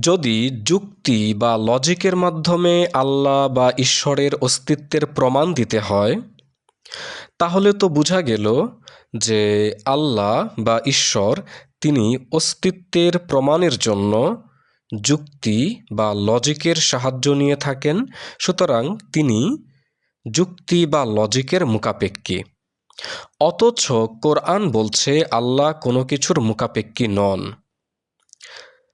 যদি যুক্তি বা লজিকের মাধ্যমে আল্লাহ বা ঈশ্বরের অস্তিত্বের প্রমাণ দিতে হয়, তাহলে তো বোঝা গেল যে আল্লাহ বা ঈশ্বর তিনি অস্তিত্বের প্রমাণের জন্য যুক্তি বা লজিকের সাহায্য নিয়ে থাকেন, সুতরাং তিনি যুক্তি বা লজিকের মুখাপেক্ষী। অথচ কোরআন বলছে, আল্লাহ কোনো কিছুর মুখাপেক্ষী নন।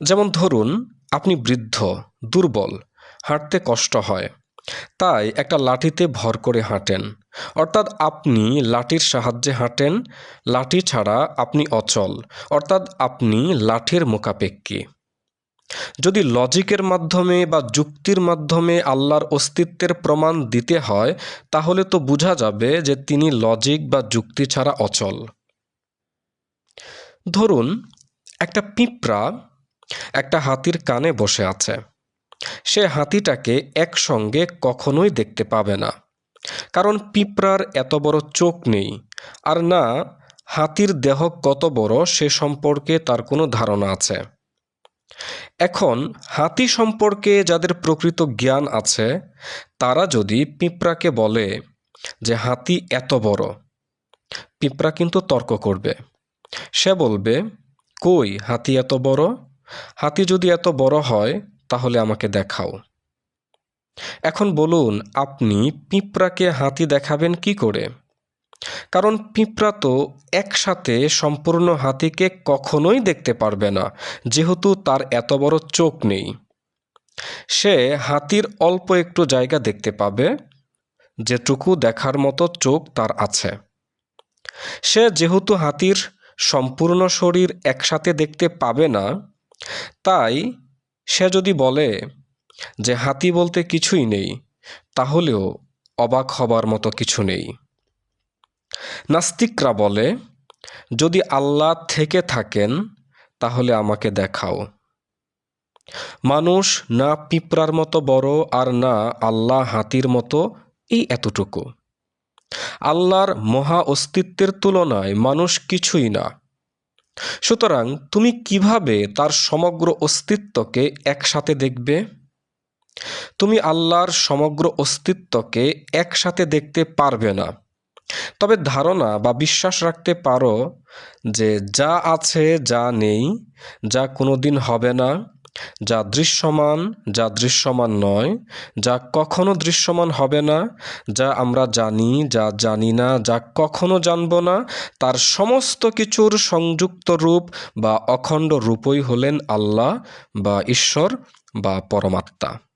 যেমন ধরুন, আপনি বৃদ্ধ, দুর্বল, হাঁটতে কষ্ট হয়, তাই একটা লাঠিতে ভর করে হাঁটেন। অর্থাৎ আপনি লাঠির সাহায্যে হাঁটেন, লাঠি ছাড়া আপনি অচল, অর্থাৎ আপনি লাঠির মোকাপেক্ষী যদি লজিকের মাধ্যমে বা যুক্তির মাধ্যমে আল্লাহর অস্তিত্বের প্রমাণ দিতে হয়, তাহলে তো বোঝা যাবে যে তিনি লজিক বা যুক্তি ছাড়া অচল। ধরুন, একটা পিঁপড়া একটা হাতির কানে বসে আছে। সে হাতিটাকে একসঙ্গে কখনোই দেখতে পাবে না। কারণ পিঁপড়ার এত বড় চোখ নেই। আর না, হাতির দেহ কত বড় সে সম্পর্কে তার কোনো ধারণা আছে। এখন, হাতি সম্পর্কে যাদের প্রকৃত জ্ঞান আছে, তারা যদি পিঁপড়াকে বলে যে হাতি এত বড়, পিঁপড়া কিন্তু তর্ক করবে। সে বলবে, কই হাতি এত বড়? হাতি যদি এত বড় হয়, তাহলে আমাকে দেখাও। এখন বলুন, আপনি পিঁপড়াকে হাতি দেখাবেন কি করে? কারণ পিঁপড়া তো একসাথে সম্পূর্ণ হাতিকে কখনোই দেখতে পারবে না, যেহেতু তার এত বড় চোখ নেই। সে হাতির অল্প একটু জায়গা দেখতে পাবে, যেটুকু দেখার মতো চোখ তার আছে। সে যেহেতু হাতির সম্পূর্ণ শরীর একসাথে দেখতে পাবে না তাই সে যদি বলে যে হাতি বলতে কিছুই নেই, তাহলেও অবাক হবার মতো কিছু নেই। নাস্তিকরা বলে, যদি আল্লাহ থেকে থাকেন, তাহলে আমাকে দেখাও। মানুষ না পিঁপড়ার মতো বড় আর না আল্লাহ হাতির মতো, এই এতটুকু। আল্লাহর মহা অস্তিত্বের তুলনায় মানুষ কিছুই না। সুতরাং তুমি কীভাবে তার সমগ্র অস্তিত্বকে একসাথে দেখবে? তুমি আল্লাহর সমগ্র অস্তিত্বকে একসাথে দেখতে পারবে না। তবে ধারণা বা বিশ্বাস রাখতে পারো যে যা আছে, যা নেই, যা কোনোদিন হবে না, যা দৃশ্যমান যা দৃশ্যমান নয়, যা কখনো দৃশ্যমান হবে না, যা আমরা জানি, যা জানি না, যা কখনো জানব না, তার সমস্ত কিছুর সংযুক্ত রূপ বা অখণ্ড রূপই হলেন আল্লাহ বা ঈশ্বর বা পরমাত্মা।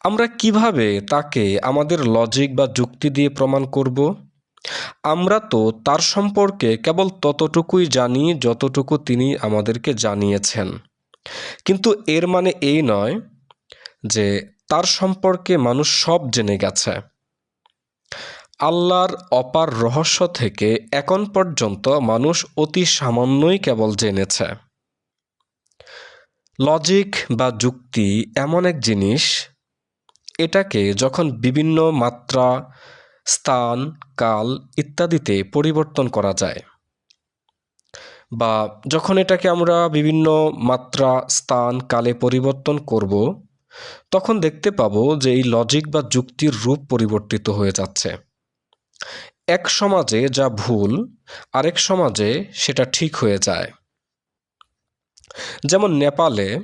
আমরা কীভাবে তাকে আমাদের লজিক বা যুক্তি দিয়ে প্রমাণ করব? আমরা তো তার সম্পর্কে কেবল ততটুকুই জানি যতটুকু তিনি আমাদেরকে জানিয়েছেন। কিন্তু এর মানে এই নয় যে তার সম্পর্কে মানুষ সব জেনে গেছে। আল্লাহর অপার রহস্য থেকে এখন পর্যন্ত মানুষ অতি সামান্যই কেবল জেনেছে। লজিক বা যুক্তি এমন এক জিনিস এটাকে যখন বিভিন্ন মাত্রা, স্থান, কাল ইত্যাদিতে পরিবর্তন করা যায় বা যখন এটাকে আমরা বিভিন্ন মাত্রা, স্থান, কালে পরিবর্তন করব, তখন দেখতে পাবো যে এই লজিক বা যুক্তির রূপ পরিবর্তিত হয়ে যাচ্ছে। এক সমাজে যা ভুল, আরেক সমাজে সেটা ঠিক হয়ে যায়। যেমন নেপালে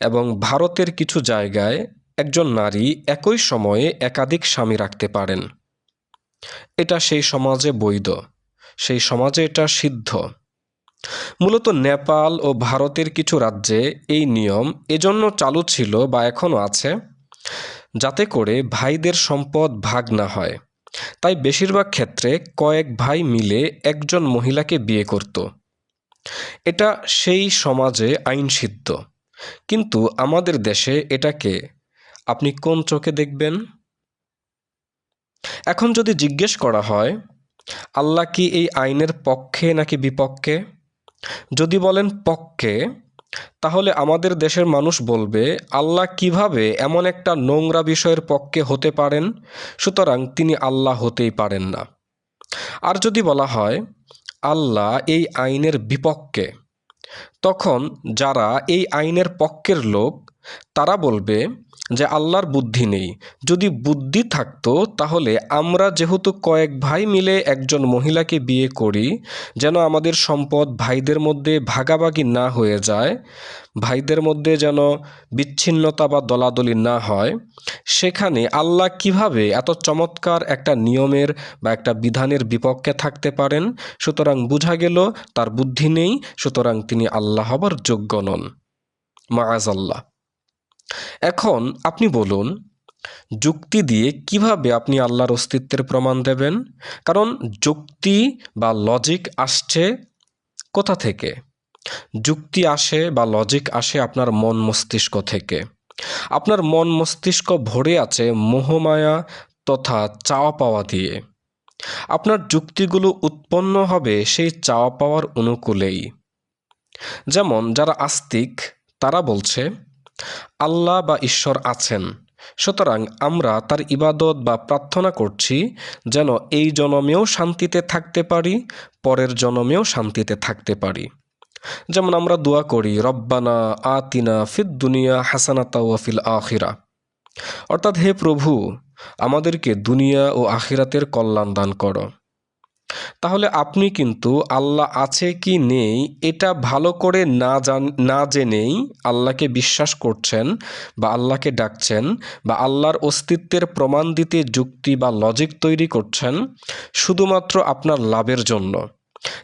এবং ভারতের কিছু জায়গায় একজন নারী একই সময়ে একাধিক স্বামী রাখতে পারেন। এটা সেই সমাজে বৈধ, সেই সমাজে এটা সিদ্ধ। মূলত নেপাল ও ভারতের কিছু রাজ্যে এই নিয়ম এজন্য চালু ছিল বা এখনও আছে, যাতে করে ভাইদের সম্পদ ভাগ না হয়। তাই বেশিরভাগ ক্ষেত্রে কয়েক ভাই মিলে একজন মহিলাকে বিয়ে করত। এটা সেই সমাজে আইন সিদ্ধ কিন্তু আমাদের দেশে এটাকে আপনি কোন চোখে দেখবেন? এখন যদি জিজ্ঞেস করা হয়, আল্লাহ কি এই আইনের পক্ষে নাকি বিপক্ষে? যদি বলেন পক্ষে, তাহলে আমাদের দেশের মানুষ বলবে, আল্লাহ কীভাবে এমন একটা নোংরা বিষয়ের পক্ষে হতে পারেন? সুতরাং তিনি আল্লাহ হতেই পারেন না। আর যদি বলা হয়, আল্লাহ এই আইনের বিপক্ষে, তখন যারা এই আইনের পক্ষের লোক তারা বলবে যে আল্লাহর বুদ্ধি নেই। যদি বুদ্ধি থাকতো, তাহলে আমরা যেহেতু কয়েক ভাই মিলে একজন মহিলাকে বিয়ে করি, যেন আমাদের সম্পদ ভাইদের মধ্যে ভাগাভাগি না হয়ে যায়, ভাইদের মধ্যে যেন বিচ্ছিন্নতা বা দলাদলি না হয়, সেখানে আল্লাহ কীভাবে এত চমৎকার একটা নিয়মের বা একটা বিধানের বিপক্ষে থাকতে পারেন? সুতরাং বোঝা গেল, তার বুদ্ধি নেই, সুতরাং তিনি আল্লাহ হবার যোগ্য নন। মাআজ আল্লাহ এখন আপনি বলুন, যুক্তি দিয়ে কীভাবে আপনি আল্লাহর অস্তিত্বের প্রমাণ দেবেন? কারণ যুক্তি বা লজিক আসছে কোথা থেকে? যুক্তি আসে বা লজিক আসে আপনার মন মস্তিষ্ক থেকে। আপনার মন মস্তিষ্ক ভরে আছে মোহমায়া তথা চাওয়া পাওয়া দিয়ে। আপনার যুক্তিগুলো উৎপন্ন হবে সেই চাওয়া পাওয়ার অনুকূলেই। যেমন যারা আস্তিক, তারা বলছে আল্লাহ বা ঈশ্বর আছেন। সুতরাং আমরা তার ইবাদত বা প্রার্থনা করছি যেন এই জনমেও শান্তিতে থাকতে পারি, পরের জনমেও শান্তিতে থাকতে পারি। যেমন আমরা দোয়া করি, রব্বানা আতিনা ফিদ দুনিয়া হাসানাতা ওয়াফিল আখিরা। অর্থাৎ হে প্রভু, আমাদেরকে দুনিয়া ও আখিরাতের কল্যাণ দান করো। তাহলে আপনি কিন্তু আল্লাহ আছে কি নেই, এটা ভালো করে না জান, না জেনেই আল্লাহকে বিশ্বাস করছেন বা আল্লাহকে ডাকছেন বা আল্লাহর অস্তিত্বের প্রমাণ দিতে যুক্তি বা লজিক তৈরি করছেন শুধুমাত্র আপনার লাভের জন্য।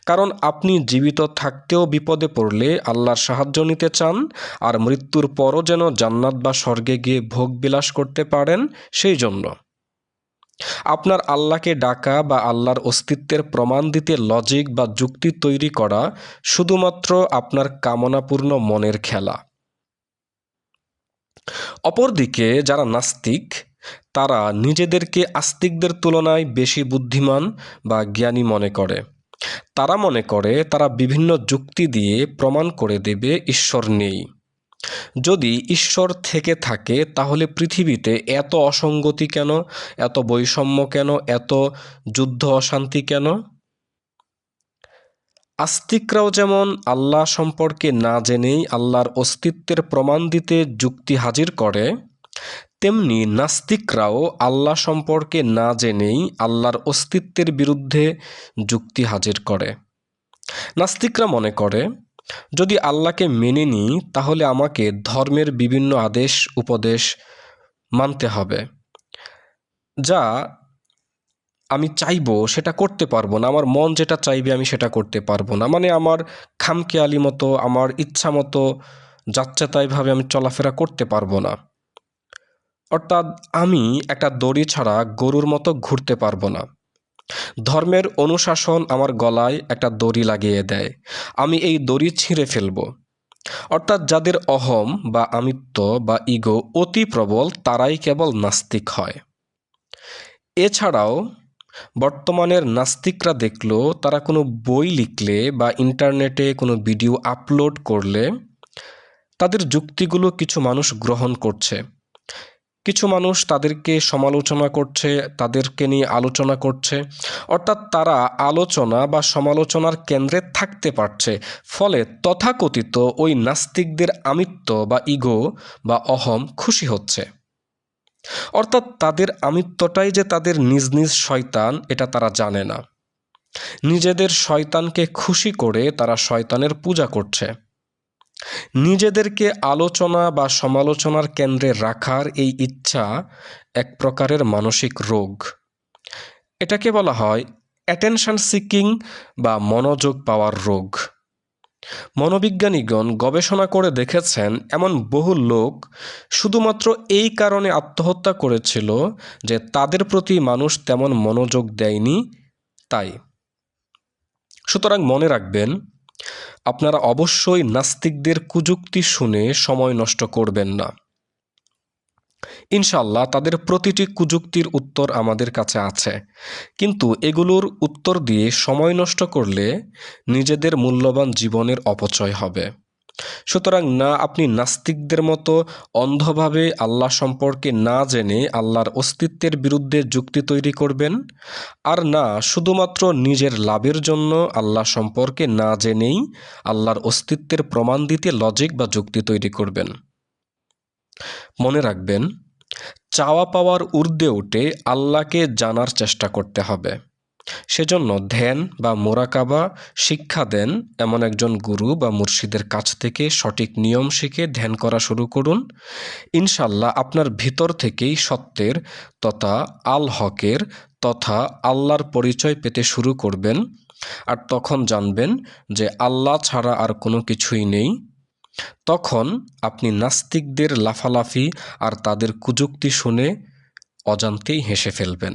কারণ আপনি জীবিত থাকতেও বিপদে পড়লে আল্লাহর সাহায্য নিতে চান আর মৃত্যুর পরও যেন জান্নাত বা স্বর্গে গিয়ে ভোগ বিলাস করতে পারেন, সেই জন্য। আপনার আল্লাহকে ডাকা বা আল্লাহর অস্তিত্বের প্রমাণ দিতে লজিক বা যুক্তি তৈরি করা শুধুমাত্র আপনার কামনাপূর্ণ মনের খেলা। অপরদিকে যারা নাস্তিক, তারা নিজেদেরকে আস্তিকদের তুলনায় বেশি বুদ্ধিমান বা জ্ঞানী মনে করে। তারা মনে করে তারা বিভিন্ন যুক্তি দিয়ে প্রমাণ করে দেবে ঈশ্বর নেই। যদি ঈশ্বর থেকে থাকে, তাহলে পৃথিবীতে এত অসঙ্গতি কেন? এত বৈষম্য কেন? এত যুদ্ধ অশান্তি কেন? আস্তিকরাও যেমন আল্লাহ সম্পর্কে না জেনেই আল্লাহর অস্তিত্বের প্রমাণ দিতে যুক্তি হাজির করে, তেমনি নাস্তিকরাও আল্লাহ সম্পর্কে না জেনেই আল্লাহর অস্তিত্বের বিরুদ্ধে যুক্তি হাজির করে। নাস্তিকরা মনে করে যদি আল্লাহকে মেনে নিই, তাহলে আমাকে ধর্মের বিভিন্ন আদেশ, উপদেশ মানতে হবে। যা আমি চাইব, সেটা করতে পারব না। আমার মন যেটা চাইবে, আমি সেটা করতে পারব না। মানে আমার খামখেয়ালি মতো, আমার ইচ্ছা মতো যাচ্ছে তাইভাবে আমি চলাফেরা করতে পারব না। অর্থাৎ আমি একটা দড়ি ছাড়া গরুর মতো ঘুরতে পারব না। ধর্মের অনুশাসন আমার গলায় একটা দড়ি লাগিয়ে দেয়। আমি এই দড়ি ছিঁড়ে ফেলব। অর্থাৎ যাদের অহম বা আমিত্ব বা ইগো অতি প্রবল, তারাই কেবল নাস্তিক হয়। এছাড়াও, বর্তমানের নাস্তিকরা দেখল, তারা কোনো বই লিখলে বা ইন্টারনেটে কোনো ভিডিও আপলোড করলে তাদের যুক্তিগুলো কিছু মানুষ গ্রহণ করছে। কিছু মানুষ তাদেরকে সমালোচনা করছে, তাদেরকে নিয়ে আলোচনা করছে। অর্থাৎ তারা আলোচনা বা সমালোচনার কেন্দ্রে থাকতে পারছে। ফলে তথাকথিত ওই নাস্তিকদের আমিত্ব বা ইগো বা অহম খুশি হচ্ছে। অর্থাৎ তাদের আমিত্বটাই যে তাদের নিজ নিজ শয়তান, এটা তারা জানে না। নিজেদের শয়তানকে খুশি করে তারা শয়তানের পূজা করছে। নিজেদেরকে আলোচনা বা সমালোচনার কেন্দ্রে রাখার এই ইচ্ছা এক প্রকারের মানসিক রোগ। এটাকে বলা হয় অ্যাটেনশন সিকিং বা মনোযোগ পাওয়ার রোগ। মনোবিজ্ঞানীগণ গবেষণা করে দেখেছেন, এমন বহু লোক শুধুমাত্র এই কারণে আত্মহত্যা করেছিল যে তাদের প্রতি মানুষ তেমন মনোযোগ দেয়নি, তাই। সুতরাং মনে রাখবেন আপনারা অবশ্যই নাস্তিকদের কুযুক্তি শুনে সময় নষ্ট করবেন না। ইনশাল্লাহ তাদের প্রতিটি কুযুক্তির উত্তর আমাদের কাছে আছে। কিন্তু এগুলোর উত্তর দিয়ে সময় নষ্ট করলে নিজেদের মূল্যবান জীবনের অপচয় হবে। সুতরাং না, আপনি নাস্তিকদের মতো অন্ধভাবে আল্লাহ সম্পর্কে না জেনে আল্লাহর অস্তিত্বের বিরুদ্ধে যুক্তি তৈরি করবেন, আর না, শুধুমাত্র নিজের লাভের জন্য আল্লাহ সম্পর্কে না জেনেই আল্লাহর অস্তিত্বের প্রমাণ দিতে লজিক বা যুক্তি তৈরি করবেন। মনে রাখবেন, চাওয়া পাওয়ার ঊর্ধ্বে উঠে আল্লাহকে জানার চেষ্টা করতে হবে। সেজন্য ধ্যান বা মোরাকাবা শিক্ষা দেন এমন একজন গুরু বা মুর্শিদের কাছ থেকে সঠিক নিয়ম শিখে ধ্যান করা শুরু করুন। ইনশাল্লাহ আপনার ভিতর থেকেই সত্যের তথা আল হকের তথা আল্লাহর পরিচয় পেতে শুরু করবেন আর তখন জানবেন যে আল্লাহ ছাড়া আর কোনো কিছুই নেই। তখন আপনি নাস্তিকদের লাফালাফি আর তাদের কুযুক্তি শুনে অজান্তেই হেসে ফেলবেন।